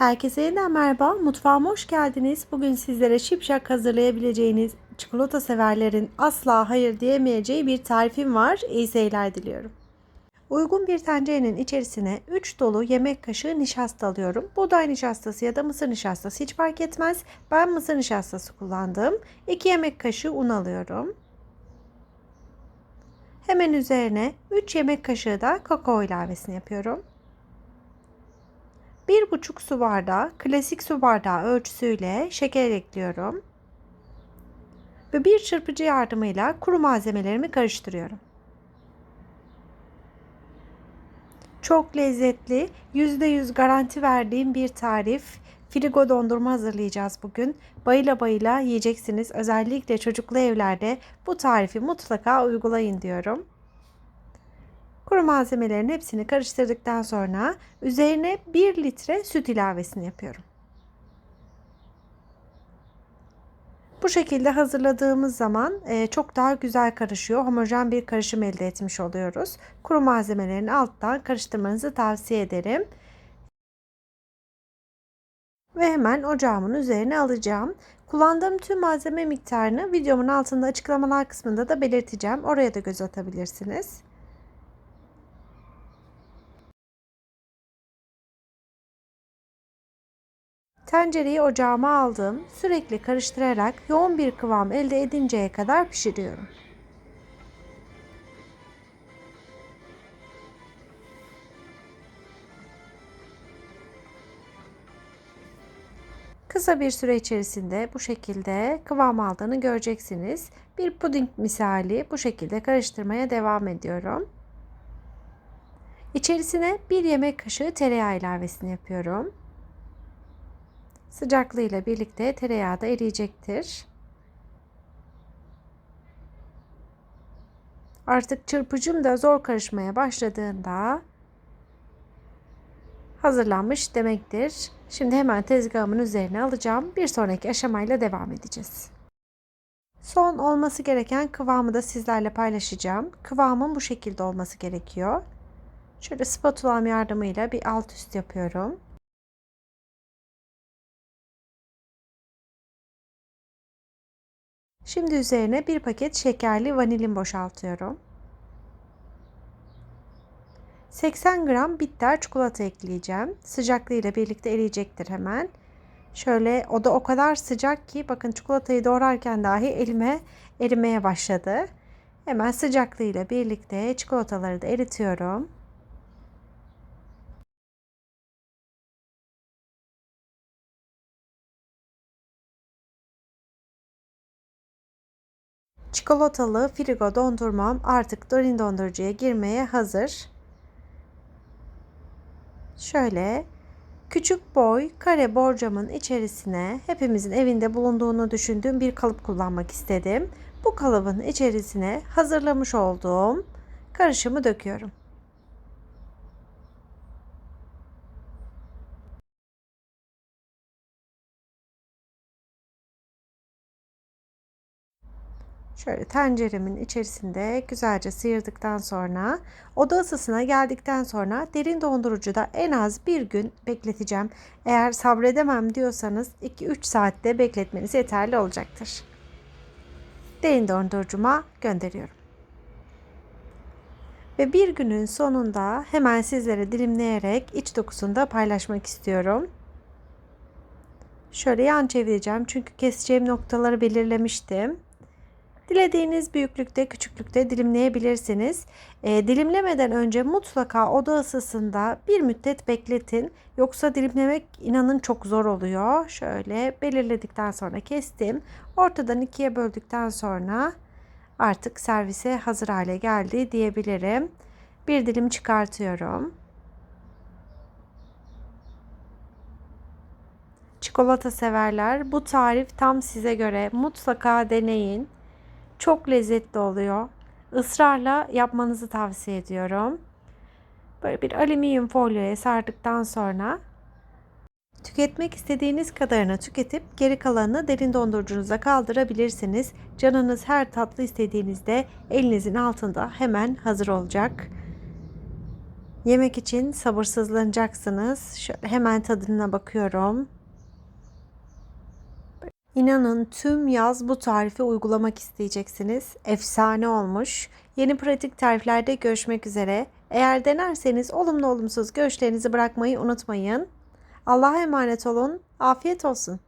Herkese yeniden merhaba. Mutfağıma hoş geldiniz. Bugün sizlere şipşak hazırlayabileceğiniz çikolata severlerin asla hayır diyemeyeceği bir tarifim var. İyi seyirler diliyorum. Uygun bir tencerenin içerisine 3 dolu yemek kaşığı nişasta alıyorum. Buğday nişastası ya da mısır nişastası hiç fark etmez. Ben mısır nişastası kullandım. 2 yemek kaşığı un alıyorum. Hemen üzerine 3 yemek kaşığı da kakao ilavesini yapıyorum. 1,5 su bardağı klasik su bardağı ölçüsüyle şeker ekliyorum. Ve bir çırpıcı yardımıyla kuru malzemelerimi karıştırıyorum. Çok lezzetli, %100 garanti verdiğim bir tarif. Frigo dondurma hazırlayacağız bugün. Bayıla bayıla yiyeceksiniz. Özellikle çocuklu evlerde bu tarifi mutlaka uygulayın diyorum. Kuru malzemelerin hepsini karıştırdıktan sonra üzerine 1 litre süt ilavesini yapıyorum. Bu şekilde hazırladığımız zaman çok daha güzel karışıyor. Homojen bir karışım elde etmiş oluyoruz. Kuru malzemelerin alttan karıştırmanızı tavsiye ederim. Ve hemen ocağımın üzerine alacağım. Kullandığım tüm malzeme miktarını videomun altında açıklamalar kısmında da belirteceğim. Oraya da göz atabilirsiniz. Tencereyi ocağıma aldım. Sürekli karıştırarak yoğun bir kıvam elde edinceye kadar pişiriyorum. Kısa bir süre içerisinde bu şekilde kıvam aldığını göreceksiniz. Bir puding misali bu şekilde karıştırmaya devam ediyorum. İçerisine bir yemek kaşığı tereyağı ilavesini yapıyorum. Sıcaklığıyla birlikte tereyağı da eriyecektir. Artık çırpıcım da zor karışmaya başladığında hazırlanmış demektir. Şimdi hemen tezgahımın üzerine alacağım. Bir sonraki aşamayla devam edeceğiz. Son olması gereken kıvamı da sizlerle paylaşacağım. Kıvamın bu şekilde olması gerekiyor. Şöyle spatulam yardımıyla bir alt üst yapıyorum. Şimdi üzerine bir paket şekerli vanilin boşaltıyorum. 80 gram bitter çikolata ekleyeceğim. Sıcaklığıyla birlikte eriyecektir hemen. Şöyle o da o kadar sıcak ki bakın çikolatayı doğrarken dahi elime erimeye başladı. Hemen sıcaklığıyla birlikte çikolataları da eritiyorum. Çikolatalı frigo dondurmam artık derin dondurucuya girmeye hazır. Şöyle küçük boy kare borcamın içerisine hepimizin evinde bulunduğunu düşündüğüm bir kalıp kullanmak istedim. Bu kalıbın içerisine hazırlamış olduğum karışımı döküyorum. Şöyle tenceremin içerisinde güzelce sıyırdıktan sonra oda ısısına geldikten sonra derin dondurucuda en az bir gün bekleteceğim. Eğer sabredemem diyorsanız 2-3 saatte bekletmeniz yeterli olacaktır. Derin dondurucuma gönderiyorum. Ve bir günün sonunda hemen sizlere dilimleyerek iç dokusunu da paylaşmak istiyorum. Şöyle yan çevireceğim çünkü keseceğim noktaları belirlemiştim. Dilediğiniz büyüklükte, küçüklükte dilimleyebilirsiniz. E, dilimlemeden önce mutlaka oda ısısında bir müddet bekletin. Yoksa dilimlemek inanın çok zor oluyor. Şöyle belirledikten sonra kestim. Ortadan ikiye böldükten sonra artık servise hazır hale geldi diyebilirim. Bir dilim çıkartıyorum. Çikolata severler bu tarif tam size göre mutlaka deneyin. Çok lezzetli oluyor. Israrla yapmanızı tavsiye ediyorum. Böyle bir alüminyum folyoya sardıktan sonra tüketmek istediğiniz kadarını tüketip geri kalanını derin dondurucunuza kaldırabilirsiniz. Canınız her tatlı istediğinizde elinizin altında hemen hazır olacak. Yemek için sabırsızlanacaksınız. Şöyle hemen tadına bakıyorum. İnanın tüm yaz bu tarifi uygulamak isteyeceksiniz. Efsane olmuş. Yeni pratik tariflerde görüşmek üzere. Eğer denerseniz olumlu olumsuz görüşlerinizi bırakmayı unutmayın. Allah'a emanet olun. Afiyet olsun.